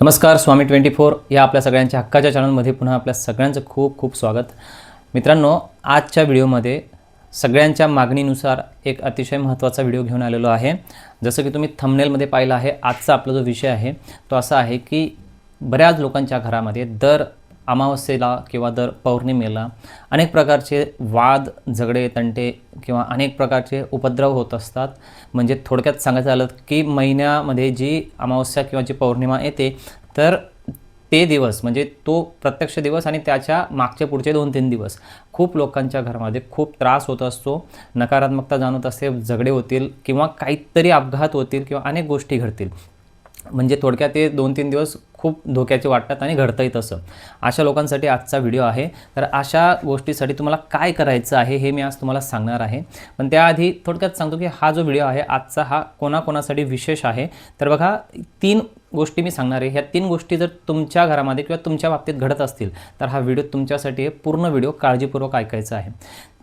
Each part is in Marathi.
नमस्कार स्वामी ट्वेंटी फोर या आपल्या सगळ्यांच्या हक्काच्या चॅनलमध्ये पुन्हा आपल्या सगळ्यांचं खूप खूप स्वागत. मित्रांनो आजच्या व्हिडिओमध्ये सगळ्यांच्या मागणीनुसार एक अतिशय महत्त्वाचा व्हिडिओ घेऊन आलेलो आहे. जसं की तुम्ही थंबनेलमध्ये पाहिलं आहे आजचा आपला जो विषय आहे तो असा आहे की बऱ्याच लोकांच्या घरामध्ये दर अमावस्येला किंवा दर पौर्णिमेला अनेक प्रकारचे वाद झगडे तंटे किंवा अनेक प्रकारचे उपद्रव होत असतात. म्हणजे थोडक्यात सांगायचं झालं की महिन्यामध्ये जी अमावस्या किंवा जी पौर्णिमा येते तर ते दिवस म्हणजे तो प्रत्यक्ष दिवस आणि त्याच्या मागचे पुढचे दोन तीन दिवस खूप लोकांच्या घरामध्ये खूप त्रास होत असतो नकारात्मकता जाणवत असते झगडे होतील किंवा काहीतरी अपघात होतील किंवा अनेक गोष्टी घडतील. म्हणजे थोडक्यात ते दोन तीन दिवस खूप धोक्याचे वाटतात आणि घडतंही तसं. अशा लोकांसाठी आजचा व्हिडिओ आहे. तर अशा गोष्टीसाठी तुम्हाला काय करायचं आहे हे मी आज तुम्हाला सांगणार आहे. पण त्याआधी थोडक्यात सांगतो की हा जो व्हिडिओ आहे आजचा हा कोणाकोणासाठी विशेष आहे. तर बघा तीन गोष्टी मी सांगणार आहे. ह्या तीन गोष्टी जर तुमच्या घरामध्ये किंवा तुमच्या बाबतीत घडत असतील तर हा व्हिडिओ तुमच्यासाठी पूर्ण व्हिडिओ काळजीपूर्वक ऐकायचा आहे.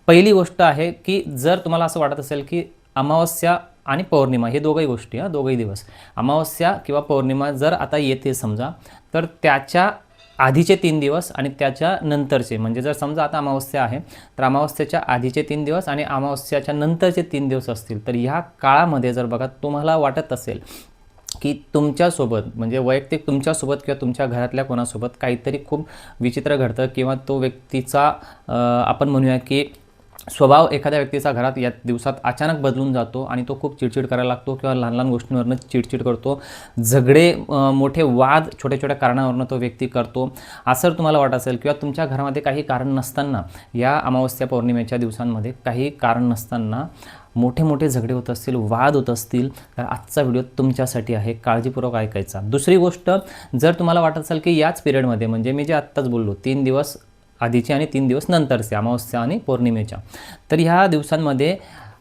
पहिली गोष्ट आहे की जर तुम्हाला असं वाटत असेल की अमावस्या आणि पौर्णिमा हे दोघंही गोष्टी हां दोघंही दिवस. अमावस्या किंवा पौर्णिमा जर आता येते समजा तर त्याच्या आधीचे तीन दिवस आणि त्याच्या नंतरचे म्हणजे जर समजा आता अमावस्या आहे तर अमावस्याच्या आधीचे तीन दिवस आणि अमावस्याच्या नंतरचे तीन दिवस असतील. तर ह्या काळामध्ये जर बघा तुम्हाला वाटत असेल की तुमच्यासोबत म्हणजे वैयक्तिक तुमच्यासोबत किंवा तुमच्या घरातल्या कोणासोबत काहीतरी खूप विचित्र घडतं किंवा तो व्यक्तीचा आपण म्हणूया की स्वभाव एखाद्या व्यक्तीचा घरात या दिवसात अचानक बदलून जातो आणि तो खूप चिडचिड करायला लागतो किंवा लहान लहान गोष्टींवरनं चिडचिड करतो. झगडे मोठे वाद छोट्या छोट्या कारणावरनं तो व्यक्ती करतो. असं जर तुम्हाला वाटत असेल किंवा तुमच्या घरामध्ये काही कारण नसताना या अमावस्या पौर्णिमेच्या दिवसांमध्ये काही कारण नसताना मोठे मोठे झगडे होत असतील वाद होत असतील तर आजचा व्हिडिओ तुमच्यासाठी आहे. काळजीपूर्वक ऐकायचा. दुसरी गोष्ट जर तुम्हाला वाटत असेल की याच पिरियडमध्ये म्हणजे मी जे आत्ताच बोललो तीन दिवस आधीचे आणि तीन दिवस नंतरचे अमावस्या आणि पौर्णिमेच्या. तर ह्या दिवसांमध्ये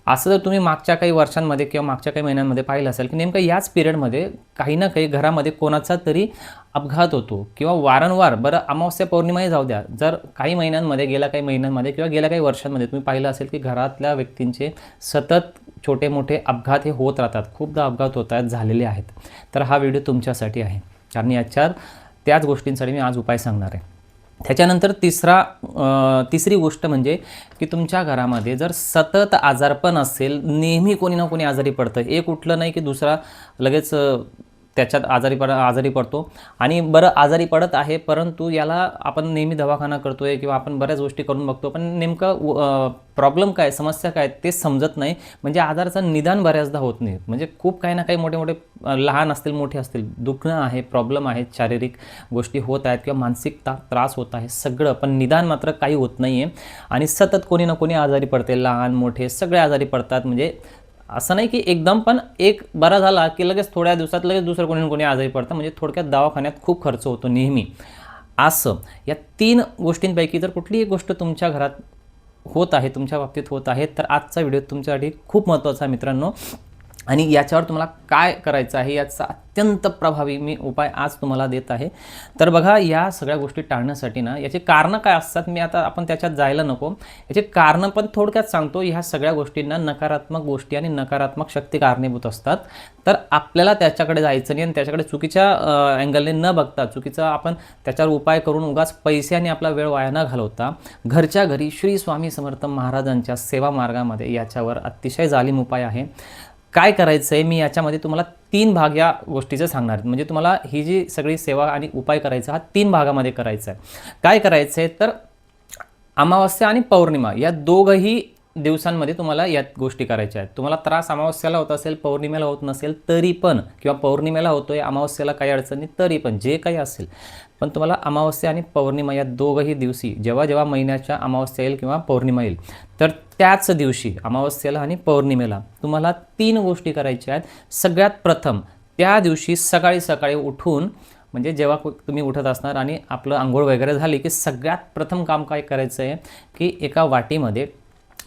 असं जर तुम्ही मागच्या काही वर्षांमध्ये किंवा मागच्या काही महिन्यांमध्ये पाहिलं असेल की नेमकं याच पिरियडमध्ये काही ना काही घरामध्ये कोणाचा तरी अपघात होतो किंवा वारंवार बरं अमावस्या पौर्णिमाही जाऊ द्या. जर काही महिन्यांमध्ये गेल्या काही महिन्यांमध्ये किंवा गेल्या काही वर्षांमध्ये तुम्ही पाहिलं असेल की घरातल्या व्यक्तींचे सतत छोटे मोठे अपघात हे होत राहतात. खूपदा अपघात होत आहेत झालेले आहेत. तर हा व्हिडिओ तुमच्यासाठी आहे. कारण याच्यात त्याच गोष्टींसाठी मी आज उपाय सांगणार आहे. त्याच्यानंतर तिसरा तिसरी गोष्ट म्हणजे की तुमच्या घरामध्ये जर सतत आजारपण असेल नेहमी कोणी ना कोणी आजारी पडतं एक उठलं नाही की दुसरा लगेच त्याच्यात आजारी पड आजारी पडतो. आणि बरं आजारी पडत आहे परंतु याला आपण नेहमी दवाखाना करतो आहे किंवा आपण बऱ्याच गोष्टी करून बघतो पण नेमकं प्रॉब्लेम काय समस्या काय ते समजत नाही. म्हणजे आजाराचं निदान बऱ्याचदा होत नाही. म्हणजे खूप काही ना काही मोठे मोठे लहान असतील मोठे असतील दुखणं आहे प्रॉब्लेम आहेत शारीरिक गोष्टी होत आहेत किंवा मानसिक ता त्रास होत आहे सगळं पण निदान मात्र काही होत नाही आहे आणि सतत कोणी ना कोणी आजारी पडते लहान मोठे सगळे आजारी पडतात. म्हणजे असं नाही की एकदम पण एक बरा झाला की लगेच थोड्या दिवसात लगेच दुसरं कोणी कोणी आजारी पडतं. म्हणजे थोडक्यात दवाखान्यात खूप खर्च होतो नेहमी. असं. या तीन गोष्टींपैकी जर कुठली एक गोष्ट तुमच्या घरात होत आहे तुमच्या बाबतीत होत आहे तर आजचा व्हिडिओ तुमच्यासाठी खूप महत्त्वाचा आहे मित्रांनो. आणि याच्यावर तुम्हाला काय करायचं आहे याचा अत्यंत प्रभावी मी उपाय आज तुम्हाला देत आहे. तर बघा या सगळ्या गोष्टी टाळण्यासाठी ना याचे कारणं काय असतात मी आता आपण त्याच्यात जायला नको. याचे कारणं पण थोडक्यात सांगतो ह्या सगळ्या गोष्टींना नकारात्मक गोष्टी आणि नकारात्मक शक्ती कारणीभूत असतात. तर आपल्याला त्याच्याकडे जायचं नाही आणि त्याच्याकडे चुकीच्या अँगलने न बघता चुकीचा आपण त्याच्यावर उपाय करून उगाच पैसे आणि आपला वेळ वाया न घालवता घरच्या घरी श्री स्वामी समर्थ महाराजांच्या सेवा मार्गामध्ये याच्यावर अतिशय जालीम उपाय आहे. काय करायचं आहे मी याच्यामध्ये तुम्हाला तीन भाग या गोष्टीचं सांगणार म्हणजे तुम्हाला ही जी सगळी सेवा आणि उपाय करायचा हा तीन भागामध्ये करायचा आहे. काय करायचं आहे तर अमावस्या आणि पौर्णिमा या दोघंही दिवसांमध्ये तुम्हाला यात गोष्टी करायच्या आहेत. तुम्हाला त्रास अमावस्याला होत असेल पौर्णिमेला होत नसेल तरी पण किंवा पौर्णिमेला होतोय अमावस्याला काही अडचणी तरी पण जे काही असेल. पण तुम्हाला अमावस्या आणि पौर्णिमा या दोघंही दिवशी जेव्हा जेव्हा महिन्याच्या अमावस्या येईल किंवा पौर्णिमा येईल तर त्याच दिवशी अमावस्येला आणि पौर्णिमेला तुम्हाला तीन गोष्टी करायच्या आहेत. सगळ्यात प्रथम त्या दिवशी सकाळी सकाळी उठून म्हणजे जेव्हा तुम्ही उठत असणार आणि आपलं आंघोळ वगैरे झाली की सगळ्यात प्रथम काम काय करायचं आहे की एका वाटीमध्ये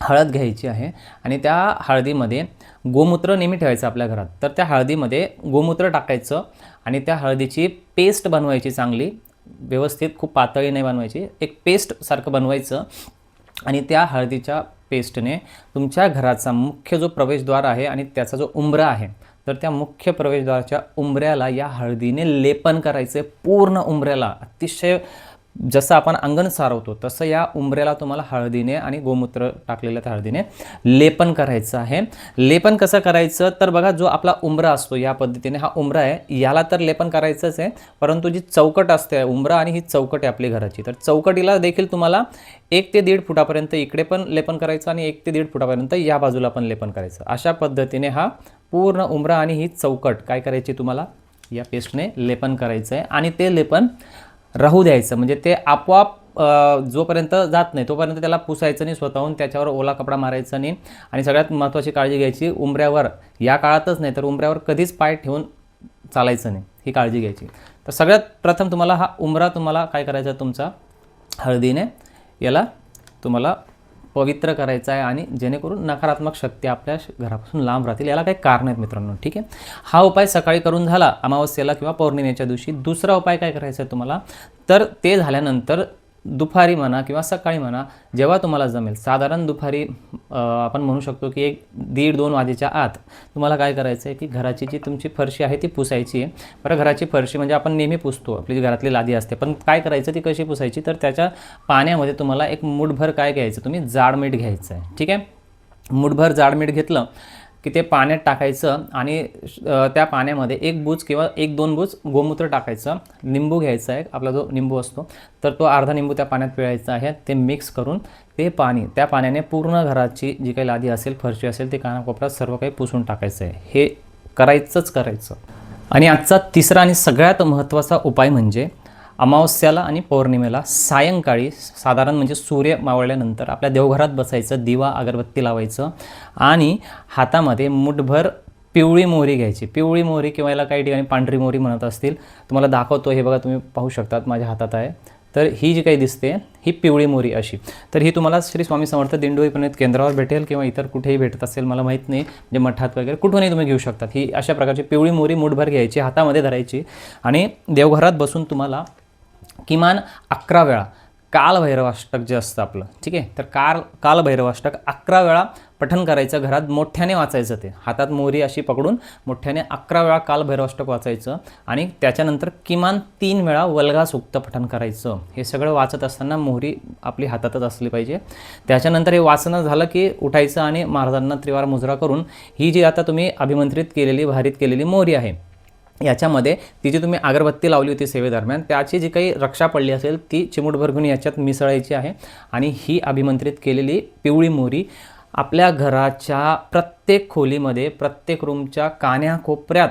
हळद घ्यायची आहे आणि त्या हळदीमध्ये गोमूत्र नेहमी ठेवायचं आपल्या घरात. तर त्या हळदीमध्ये गोमूत्र टाकायचं आणि त्या हळदीची पेस्ट बनवायची चांगली व्यवस्थित खूप पातळी नाही बनवायची एक पेस्टसारखं बनवायचं आणि त्या हळदीच्या पेस्टने तुमच्या घराचा मुख्य जो प्रवेशद्वार आहे आणि त्याचा जो उंबरा आहे तर त्या मुख्य प्रवेशद्वाराच्या उंबऱ्याला या हळदीने लेपन करायचं आहे पूर्ण उंबऱ्याला. अतिशय जसं आपण अंगण सारवतो तसं या उंबऱ्याला तुम्हाला हळदीने आणि गोमूत्र टाकलेल्या हळदीने लेपन करायचं आहे. लेपन कसं करायचं? तर बघा जो आपला उंबरा असतो या पद्धतीने हा उंबरा आहे याला तर लेपन करायचंच आहे परंतु जी चौकट असते उंबरा आणि ही चौकट आहे आपली घराची. तर चौकटीला देखील तुम्हाला एक ते दीड फुटापर्यंत इकडे पण लेपन करायचं आणि एक ते दीड फुटापर्यंत या बाजूला पण लेपन करायचं. अशा पद्धतीने हा पूर्ण उंबरा आणि ही चौकट काय करायची तुम्हाला? या पेस्टने लेपन करायचं आहे आणि ते लेपन राहू द्यायचं. म्हणजे ते आपोआप जोपर्यंत जात नाही तोपर्यंत त्याला पुसायचं नाही स्वतःहून त्याच्यावर ओला कपडा मारायचा नाही. आणि सगळ्यात महत्त्वाची काळजी घ्यायची उंबऱ्यावर. या काळातच नाही तर उंबऱ्यावर कधीच पाय ठेवून चालायचं नाही ही काळजी घ्यायची. तर सगळ्यात प्रथम तुम्हाला हा उंबरा तुम्हाला काय करायचा तुमचा? हळदीने याला तुम्हाला पवित्र करायचं आहे आणि जेणेकरून नकारात्मक शक्ती आपल्या घरापासून लांब राहतील. याला काही कारण आहेत मित्रांनो ठीक आहे? हा उपाय सकाळी करून झाला अमावस्येला किंवा पौर्णिमेच्या दिवशी. दुसरा उपाय काय करायचा आहे तुम्हाला? तर ते झाल्यानंतर दुपारी म्हणा किंवा सकाळी म्हणा जेव्हा तुम्हाला जमेल. साधारण दुपारी आपण म्हणू शकतो की एक दीड दोन वाजेच्या आत तुम्हाला काय करायचं आहे की घराची जी तुमची फरशी आहे ती पुसायची आहे. बरं घराची फरशी म्हणजे आपण नेहमी पुसतो आपली जी घरातली लादी असते. पण काय करायचं ती कशी पुसायची? तर त्याच्या पाण्यामध्ये तुम्हाला एक मुठभर काय घ्यायचं? तुम्ही जाड मीठ घ्यायचं आहे ठीक आहे? मुठभर जाड मीठ घेतलं की ते पाण्यात टाकायचं आणि त्या पाण्यामध्ये एक बूज किंवा एक दोन बूज गोमूत्र टाकायचं. लिंबू घ्यायचा आहे आपला जो निंबू असतो तर तो अर्धा निंबू त्या पाण्यात पिळायचा आहे. ते मिक्स करून ते पाणी त्या पाण्याने पूर्ण घराची जी काही लादी असेल फरशी असेल ते कानाकोपऱ्यात सर्व काही पुसून टाकायचं आहे. हे करायचंच करायचं. आणि आजचा तिसरा आणि सगळ्यात महत्त्वाचा उपाय म्हणजे अमावस्याला आणि पौर्णिमेला सायंकाळी साधारण म्हणजे सूर्य मावळल्यानंतर आपल्या देवघरात बसायचं दिवा अगरबत्ती लावायचं आणि हातामध्ये मुठभर पिवळी मोहरी घ्यायची. पिवळी मोहरी किंवा याला काही ठिकाणी पांढरी मोहरी म्हणत असतील तुम्हाला दाखवतो हे बघा तुम्ही पाहू शकतात माझ्या हातात आहे. तर ही जी काही दिसते ही पिवळी मोरी अशी. तर ही तुम्हाला श्री स्वामी समर्थ दिंडोरी पुण्यात केंद्रावर भेटेल किंवा इतर कुठेही भेटत असेल मला माहीत नाही. म्हणजे मठात वगैरे कुठूनही तुम्ही घेऊ शकतात. ही अशा प्रकारची पिवळी मोरी मुठभर घ्यायची हातामध्ये धरायची आणि देवघरात बसून तुम्हाला किमान अकरा वेळा. कालभैरवाष्टक जे असतं आपलं ठीक आहे? तर काल कालभैरवाष्टक अकरा वेळा पठन करायचं घरात मोठ्याने वाचायचं ते. हातात मोहरी अशी पकडून मोठ्याने अकरा वेळा कालभैरवाष्टक वाचायचं आणि त्याच्यानंतर किमान तीन वेळा वल्गा सुक्त पठन करायचं. हे सगळं वाचत असताना मोहरी आपली हातातच असली पाहिजे. त्याच्यानंतर हे वाचणं झालं की उठायचं आणि महाराजांना त्रिवार मुजरा करून ही जी आता तुम्ही अभिमंत्रित केलेली भारित केलेली मोहरी आहे याच्यामध्ये ती जी तुम्ही अगरबत्ती लावली होती सेवेदरम्यान त्याची जी काही रक्षा पडली असेल ती चिमूटभर घेऊन याच्यात मिसळायची आहे. आणि ही अभिमंत्रित केलेली पिवळी मोरी आपल्या घराच्या प्रत्येक खोलीमध्ये प्रत्येक रूमच्या कान्याकोपऱ्यात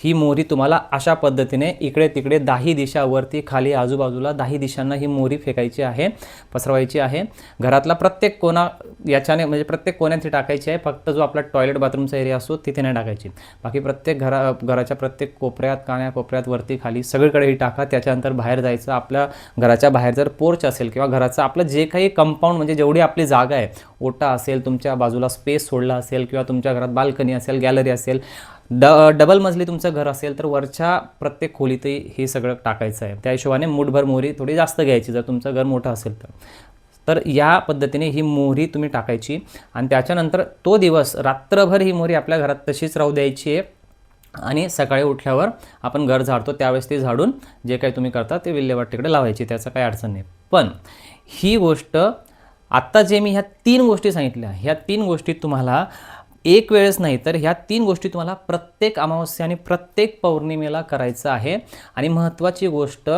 ही मोहरी तुम्हाला अशा पद्धतीने इकडे तिकडे दाही दिशावरती खाली आजूबाजूला दाही दिशांना ही मोहरी फेकायची आहे पसरवायची आहे. घरातला प्रत्येक कोणा याच्याने म्हणजे प्रत्येक कोण्यात टाकायची आहे. फक्त जो आपला टॉयलेट बाथरूमचा एरिया असतो तिथे नाही टाकायची. बाकी प्रत्येक घरा घराच्या प्रत्येक कोपऱ्यात काण्या कोपऱ्यात वरती खाली सगळीकडे ही टाका. त्याच्यानंतर बाहेर जायचं आपल्या घराच्या बाहेर जर पोर्च असेल किंवा घराचं आपलं जे काही कंपाऊंड म्हणजे जेवढी आपली जागा आहे ओटा असेल तुमच्या बाजूला स्पेस सोडला असेल किंवा तुमच्या घरात बाल्कनी असेल गॅलरी असेल ड डबल मजली तुमचं घर असेल तर वरच्या प्रत्येक खोलीतही हे सगळं टाकायचं आहे. त्या हिशोबाने मुठभर मोहरी थोडी जास्त घ्यायची जर तुमचं घर मोठं असेल तर. तर या पद्धतीने ही मोहरी तुम्ही टाकायची आणि त्याच्यानंतर तो दिवस रात्रभर ही मोहरी आपल्या घरात तशीच राहू द्यायची आहे. आणि सकाळी उठल्यावर आपण घर झाडतो त्यावेळेस ते झाडून जे काही तुम्ही करता ते विल्हेवाट तिकडे लावायची त्याचं काही अडचण नाही. पण ही गोष्ट आत्ता जे मी ह्या तीन गोष्टी सांगितल्या ह्या तीन गोष्टी तुम्हाला एक वेळेस नाही तर ह्या तीन गोष्टी तुम्हाला प्रत्येक अमावस्या आणि प्रत्येक पौर्णिमेला करायचं आहे. आणि महत्त्वाची गोष्ट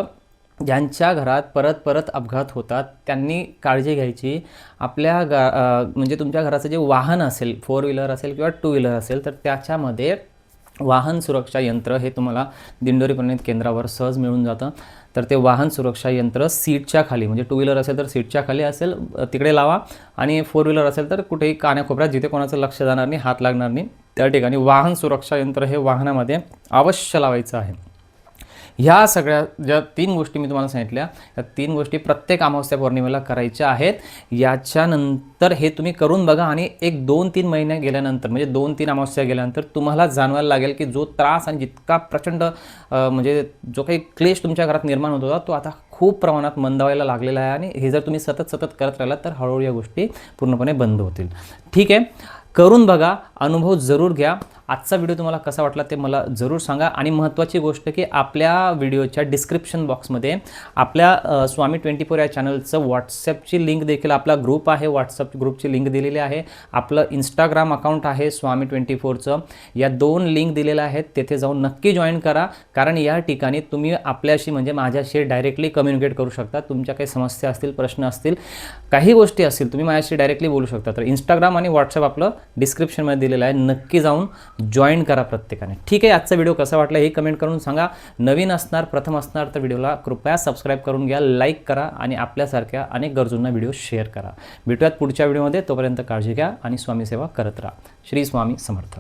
ज्यांच्या घरात परत परत अपघात होतात त्यांनी काळजी घ्यायची. आपल्या गा म्हणजे तुमच्या घराचं जे वाहन असेल फोर व्हीलर असेल किंवा टू व्हीलर असेल तर त्याच्यामध्ये वाहन सुरक्षा यंत्र हे तुम्हाला दिंडोरी प्रणित केंद्रावर सहज मिळून जातं. तर ते वाहन सुरक्षा यंत्र सीटच्या खाली म्हणजे टू व्हीलर असेल तर सीटच्या खाली असेल तिकडे लावा. आणि फोर व्हीलर असेल तर कुठेही कान्याकोपऱ्यात जिथे कोणाचं लक्ष जाणार नाही हात लागणार नाही त्या ठिकाणी वाहन सुरक्षा यंत्र हे वाहनामध्ये अवश्य लावायचं आहे. ह्या सगळ्या ज्या तीन गोष्टी मी तुम्हाला सांगितल्या त्या तीन गोष्टी प्रत्येक अमावस्या पौर्णिमेला करायच्या आहेत. याच्यानंतर हे तुम्ही करून बघा आणि एक दोन तीन महिने गेल्यानंतर म्हणजे दोन तीन अमावस्या गेल्यानंतर तुम्हाला जाणवायला लागेल की जो त्रास आणि जितका प्रचंड म्हणजे जो काही क्लेश तुमच्या घरात निर्माण होत होता तो आता खूप प्रमाणात मंदावायला लागलेला आहे आणि हे जर तुम्ही सतत सतत करत राहिलात तर हळूहळू या गोष्टी पूर्णपणे बंद होतील. ठीक आहे? करून बघा अनुभव जरूर घ्या. आजचा व्हिडिओ तुम्हाला कसा वाटला ते मला जरूर सांगा. आणि महत्त्वाची गोष्ट की आपल्या व्हिडिओच्या डिस्क्रिप्शन बॉक्समध्ये आपल्या स्वामी ट्वेंटी फोर या चॅनलचं व्हॉट्सअपची लिंक देखील आपला ग्रुप आहे. व्हॉट्सअप ग्रुपची लिंक दिलेली आहे. आपलं इंस्टाग्राम अकाउंट आहे स्वामी ट्वेंटी फोरचं. या दोन लिंक दिलेल्या आहेत. तेथे जाऊन नक्की जॉईन करा. कारण या ठिकाणी तुम्ही आपल्याशी म्हणजे माझ्याशी डायरेक्टली कम्युनिकेट करू शकता. तुमच्या काही समस्या असतील प्रश्न असतील काही गोष्टी असतील तुम्ही माझ्याशी डायरेक्टली बोलू शकता. तर इंस्टाग्राम आणि व्हॉट्सअप आपलं डिस्क्रिप्शनमध्ये दिलेलं आहे. नक्की जाऊन जॉईन करा प्रत्येकाने. ठीक आहे आजचा व्हिडिओ कसा वाटला हे कमेंट करून सांगा. नवीन असणार प्रथम असणार तर व्हिडिओला कृपया सबस्क्राईब करून घ्या लाईक करा आणि आपल्यासारख्या अनेक गरजूंना व्हिडिओ शेअर करा. भेटूयात पुढच्या व्हिडिओमध्ये तोपर्यंत काळजी घ्या आणि स्वामी सेवा करत राहा. श्री स्वामी समर्थ.